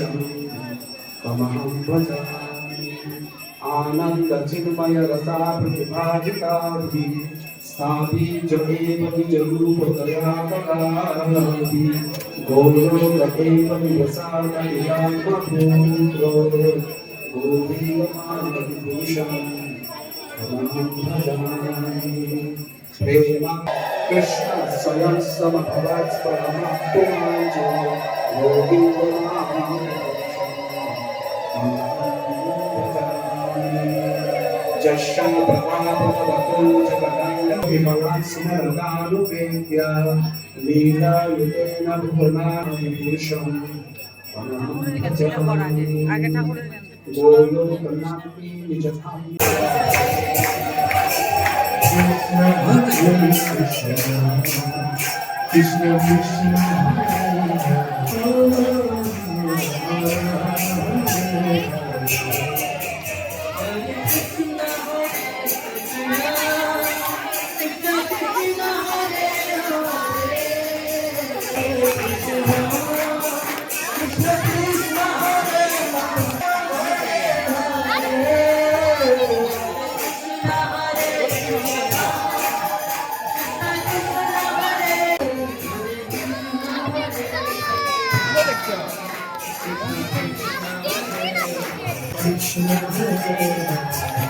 तमहं भजामि आनन्दचिन्मयरसा प्रतिभाजिताभिः स्थापि च एव निजरूपतया कदापि गौरव एव निवसातयात्मपुत्रो गोविन्दमानविभूषणं तमहं भजामि प्रेमा कृष्ण स्वयं समभवत् परमा पुमाञ्जो गोविन्दनामं जश्यं प्रभाभवतो जगदाण्डे भवान् स्मरदानुपेत्य लीलायुतेन भुवनानि पुरुषम् गोलोकनापि निजधाम् Krishna Krishna Thank you.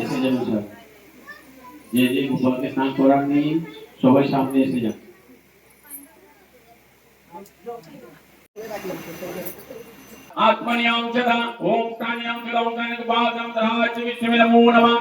এসে যান স্যার যে যে গোপালকে স্নান করাননি সবাই সামনে এসে যান आत्मन्यां च ओम प्राण्यां च ओम प्राणिकपादं धराच विश्वमिदमो नमः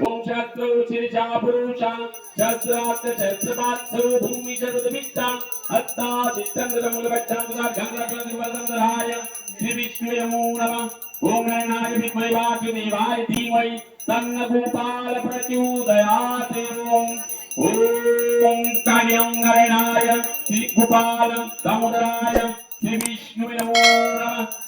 ओम शत्रु शिरसा पुरुषा शस्त्रात् शस्त्रपात्सु भूमि शरुदमित्ता हत्ता चित्तन्द्रमूलपच्छां गार्घाङ्गरक्षणदिवसं धराय श्री विष्णुमिदमो नमः ओम ઓમનાય વિમલાચિની વાય ધીમય તન્ન ગોપાલ પ્રચોદયાત ઓમ કણ્યંગરણાય શ્રી ગોપાલ દામોદરાય શ્રી વિષ્ણુ નમો નમઃ